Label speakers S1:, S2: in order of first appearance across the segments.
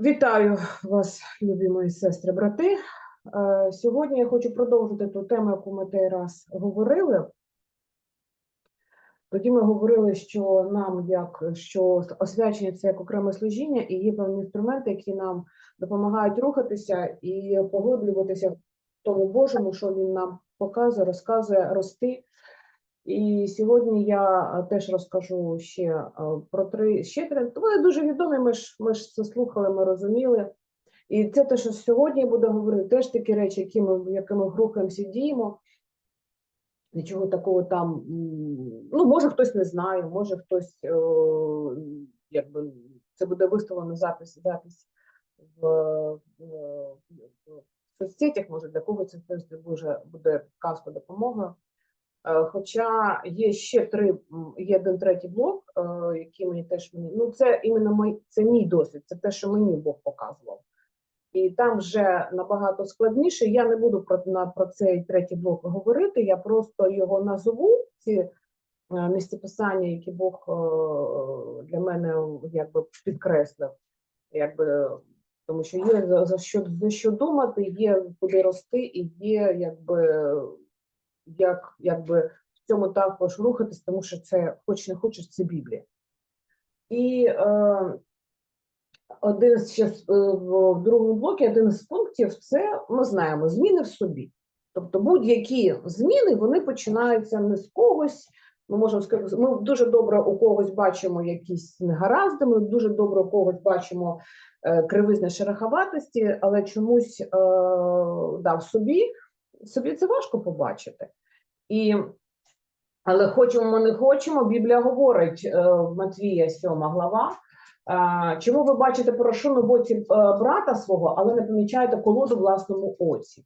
S1: Вітаю вас, любі мої сестри, брати. Е, Сьогодні я хочу продовжити ту тему, яку ми той раз говорили. Тоді ми говорили, що нам як що освячення це як окреме служіння, і є певні інструменти, які нам допомагають рухатися і поглиблюватися в тому Божому, що він нам показує, розказує, рости. І сьогодні я е, теж розкажу ще е, про три ще три. Вони дуже відомі. Ми ж ми ж це слухали, ми розуміли. І це те, що сьогодні я буду говорити, теж такі речі, які ми, якими рухаємося, діємо. Нічого такого там, ну, може, хтось не знає, може хтось, е, якби це буде виставлено запис, запис в, в, в соцсетях, може, для кого це буде, буде казка допомога. Е, Хоча є ще три, є один третій блок, е, який мені теж мені. Ну, це іменно мій, це мій досвід, це те, що мені Бог показував. І там вже набагато складніше. Я не буду про, на, про цей третій блок говорити, я просто його назову, ці е, місцеписання, які Бог для мене якби підкреслив. Якби, тому що є за, що, за що думати, є куди рости, і є якби як, якби в цьому також рухатись, тому що це, хоч не хочеш, це Біблія. І е, один з ще е, в другому блокі, один з пунктів це ми знаємо зміни в собі. Тобто будь-які зміни вони починаються не з когось. Ми можемо сказати, ми дуже добре у когось бачимо якісь негаразди, ми дуже добре у когось бачимо е, кривизни шероховатості, але чомусь е, да, в собі, собі це важко побачити. І, але хочемо, не хочемо, Біблія говорить е, Матвія 7 глава. е, Чому ви бачите порошину в оці е, брата свого, але не помічаєте колоду власному оці?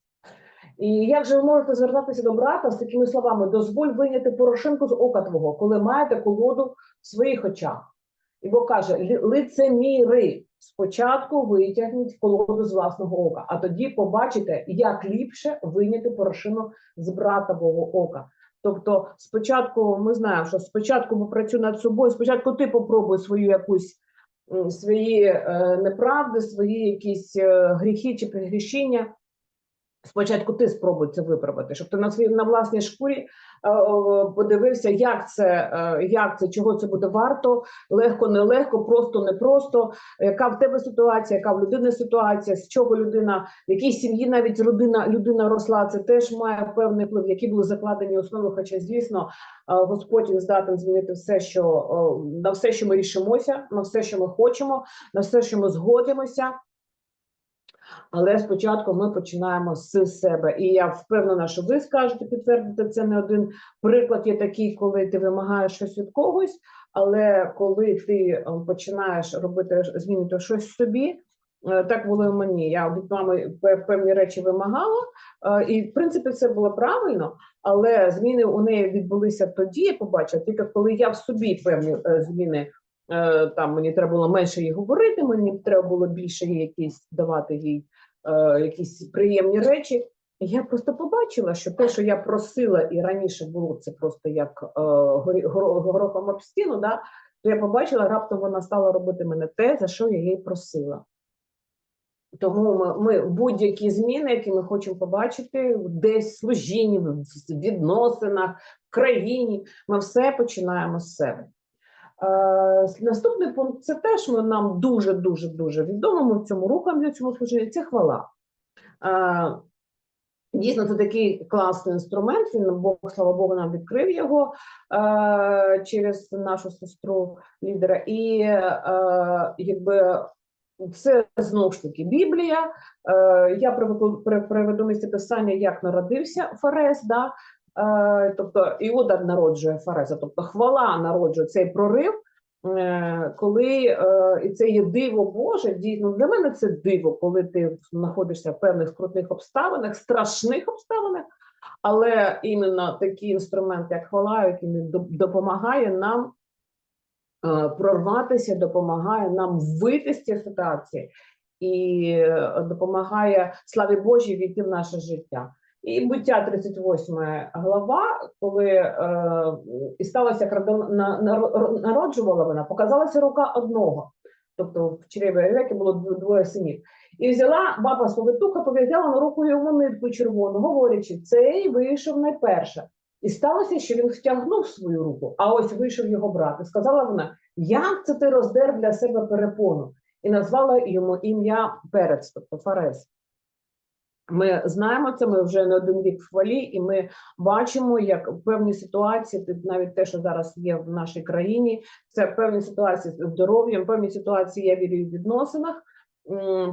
S1: І як же ви можете звертатися до брата з такими словами: дозволь вийняти порошинку з ока твого, коли маєте колоду в своїх очах? І Бог каже: «Лі- лицеміри, спочатку витягніть колоду з власного ока, а тоді побачите, як ліпше вийняти порошину з братового ока. Тобто, спочатку ми знаємо, що спочатку попрацюй над собою, спочатку ти попробуй свою якусь свої е, неправди, свої якісь е, гріхи чи пригрішення. Спочатку ти спробуй це виправити, щоб ти на своїй на власній шкурі е, е, подивився, як це, е, як це, чого це буде варто, легко, нелегко, просто, непросто, яка в тебе ситуація, яка в людини ситуація, з чого людина, в якій сім'ї навіть родина, людина росла, це теж має певний вплив, які були закладені основи. Хоча, звісно, Господь здатен змінити все, що на все, що ми рішимося, на все, що ми хочемо, на все, що ми згодимося. Але спочатку ми починаємо з себе. І я впевнена, що ви скажете підтвердите це не один приклад є такий, коли ти вимагаєш щось від когось, але коли ти е, починаєш робити змінити щось собі. е, Так було і мені. Я від мами певні речі вимагала, е, і в принципі це було правильно, але зміни у неї відбулися тоді. Я побачила, тільки коли я в собі певні зміни там мені треба було менше їй говорити, мені треба було більше їй якісь давати їй е, якісь приємні речі. Я просто побачила, що те, що я просила, і раніше було це просто як е, горохом об стіну, да, то я побачила, раптом вона стала робити мене те, за що я їй просила. Тому ми, ми будь-які зміни, які ми хочемо побачити, десь в служінні, в відносинах, в країні, ми все починаємо з себе. Е, наступний пункт це теж ми нам дуже дуже дуже відомо. Ми в цьому рухаємо для цьому служіння. Це хвала. Е, Дійсно, це такий класний інструмент. Він Бог, слава Богу, нам відкрив його е, через нашу сестру лідера. І якби це знову ж таки Біблія. Я приведу місце писання, як народився Фарес. Да? Е, тобто Іуда народжує Фареса, тобто хвала народжує цей прорив. Е, Коли е, і це є диво Боже, дійсно для мене це диво, коли ти знаходишся в певних скрутних обставинах, страшних обставинах, але іменно такий інструмент, як хвала, який допомагає нам прорватися, допомагає нам вийти з цієї ситуації і допомагає славі Божій війти в наше життя. І буття 38 глава, коли е, і сталося, народжувала вона, показалася рука одного. тобто в чреві Ревеки було двоє синів. І взяла баба Словитуха, пов'язала на руку йому нитку червону, говорячи, цей вийшов найперше. І сталося, що він втягнув свою руку, а ось вийшов його брат. І сказала вона: Як це ти роздер для себе перепону? І назвала йому ім'я Перець, тобто Фарес. Ми знаємо це, ми вже не один рік в хвалі, і ми бачимо, як певні ситуації, навіть те, що зараз є в нашій країні, це певні ситуації з здоров'ям, певні ситуації я вірю в відносинах,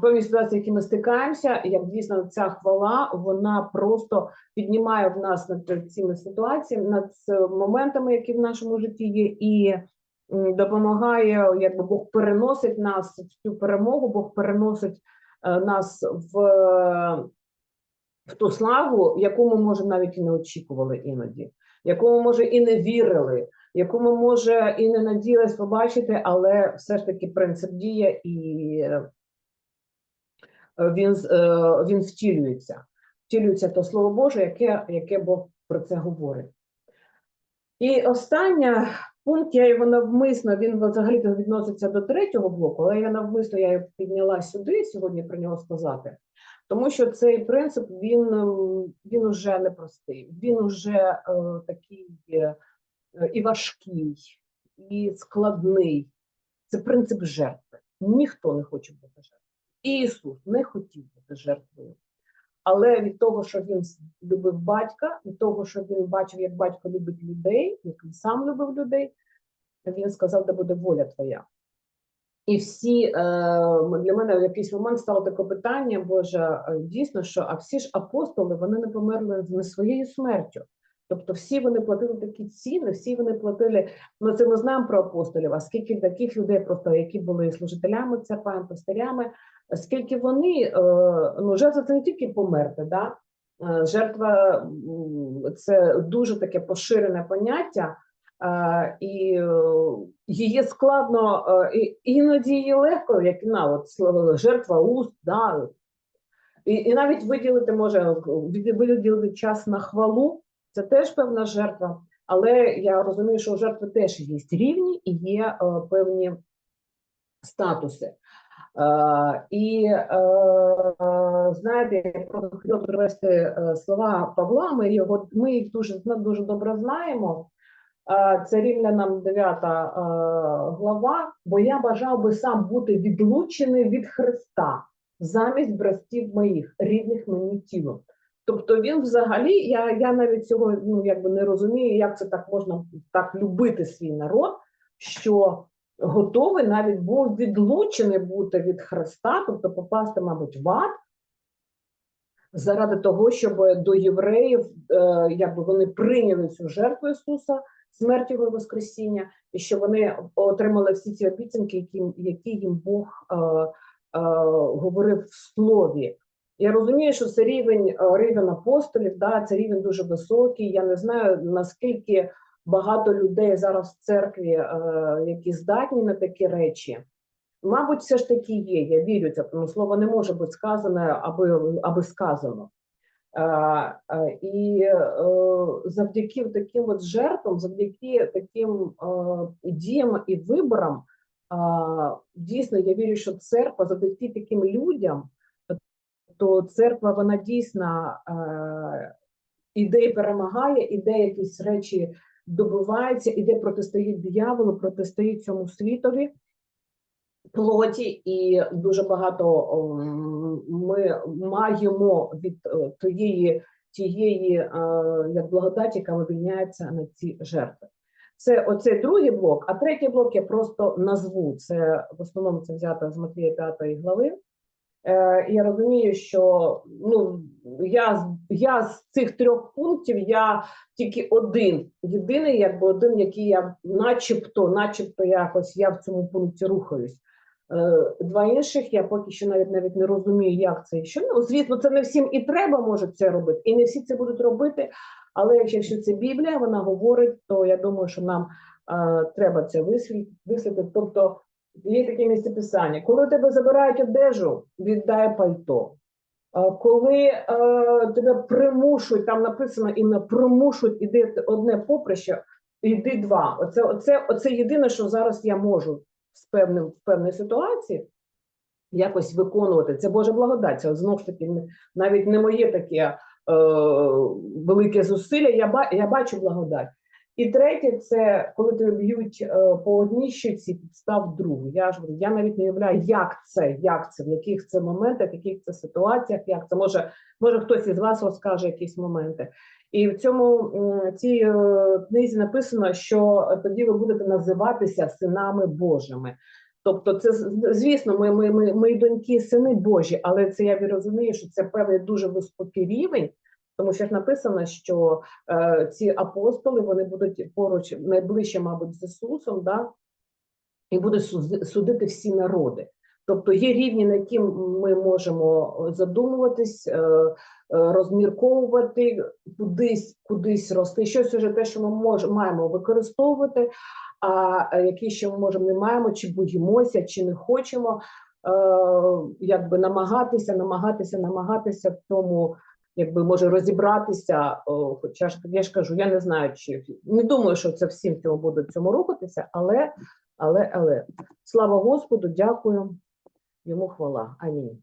S1: певні ситуації, які ми стикаємося, як дійсно ця хвала, вона просто піднімає в нас над цими ситуаціями, над е, моментами, які в нашому житті є, і допомагає, якби Бог переносить нас в цю перемогу, Бог переносить е, нас в, в ту славу, яку ми може навіть і не очікували іноді, яку ми може і не вірили, яку ми може і не надіялись побачити, але все ж таки принцип діє і е, він, е, він втілюється. Втілюється то слово Боже, яке, яке Бог про це говорить. І останній пункт, я його навмисно, він взагалі відноситься до третього блоку, але я навмисно я його підняла сюди сьогодні про нього сказати. Тому що цей принцип він, ем, він уже непростий, він уже е, такий е, і важкий, і складний. Це принцип жертви. Ніхто не хоче бути жертвою. Ісус не хотів бути жертвою. Але від того, що він любив батька, від того, що він бачив, як батько любить людей, як він сам любив людей, він сказав, де буде воля твоя. І всі е, для мене в якийсь момент стало таке питання, Боже, дійсно, що а всі ж апостоли вони не померли не своєю смертю. Тобто всі вони платили такі ціни, всі вони платили. Ну це ми знаємо про апостолів. А скільки таких людей, просто які були служителями церквами, пастирями, скільки вони е, ну жертва це не тільки померти, да? Е, жертва це дуже таке поширене поняття. Е, і е, її складно, е, іноді її легко, як на от жертва уст, да, і, і навіть виділити може виділити час на хвалу, це теж певна жертва. Але я розумію, що у жертви теж є рівні і є певні статуси. І знаєте, я просто хотіла привести слова Павла. Ми його ми їх дуже дуже добре знаємо. Це Рівнянам 9 е, глава. Бо я бажав би сам бути відлучений від Христа замість братів моїх, рідних мені тілом. Тобто він взагалі, я, я навіть цього ну, якби не розумію, як це так можна так любити свій народ, що готовий навіть був відлучений бути від Христа, тобто попасти, мабуть, в ад, заради того, щоб до євреїв, е, якби вони прийняли цю жертву Ісуса, смерть Його Воскресіння, і що вони отримали всі ці обіцянки, які, які їм Бог е, е, говорив в слові. Я розумію, що це рівень е, рівень апостолів, да, це рівень дуже високий. Я не знаю наскільки багато людей зараз в церкві, е, які здатні на такі речі. Мабуть, все ж таки є. Я вірю це, тому слово не може бути сказане, аби, аби сказано. Е, е, І е, завдяки таким от жертвам, завдяки таким діям і виборам, дійсно я вірю, що церква завдяки таким людям, то церква вона дійсно іде перемагає, іде якісь речі добивається, іде протистоїть дияволу, протистоїть цьому світові плоті, і дуже багато ми маємо від е, тієї, тієї е, як благодаті, яка вивільняється на ці жертви. Це оцей другий блок, а третій блок я просто назву. Це в основному це взято з Матвія 5 глави. Е, я розумію, що ну я я з цих трьох пунктів я тільки один, єдиний, якби один, який я начебто, начебто якось я в цьому пункті рухаюсь. Е, Два інших я поки що навіть навіть не розумію, як це і що. Ну, звісно, це не всім і треба може це робити, і не всі це будуть робити. Але якщо це Біблія, вона говорить, то я думаю, що нам е, треба це висвітлити. Тобто є таке місце писання. Коли тебе забирають одежу, віддай пальто. Е, Коли е, тебе примушують, там написано іменно примушують іди одне поприще, іди два. Оце, оце, оце єдине, що зараз я можу з певним в певній ситуації, якось виконувати. Це Божа благодать. Це знову ж таки навіть не моє таке е, велике зусилля. Я, я бачу благодать. І третє, це коли тебе б'ють е, по одній щоці, підстав другу. Я ж я навіть не уявляю, як це, як це, в яких це моментах, в яких це ситуаціях, як це може, може хтось із вас розкаже якісь моменти. І в цьому цій е, книзі написано, що тоді ви будете називатися синами Божими. Тобто, це звісно, ми, ми, ми, ми доньки, сини Божі, але це я розумію, що це певний дуже високий рівень, тому що написано, що е, ці апостоли вони будуть поруч найближче, мабуть, з Ісусом, да? і будуть судити всі народи. Тобто є рівні, на які ми можемо задумуватись, е, е, розмірковувати, кудись, кудись рости. Щось уже те, що ми можемо маємо використовувати, а е, які ще ми можемо не маємо, чи боїмося, чи не хочемо е, якби намагатися, намагатися, намагатися в тому, якби може розібратися. Хоча ж я ж кажу, я не знаю, чи не думаю, що це всім цьому будуть цьому рухатися, але, але, але слава Господу, дякую. Йому хвала. Амінь.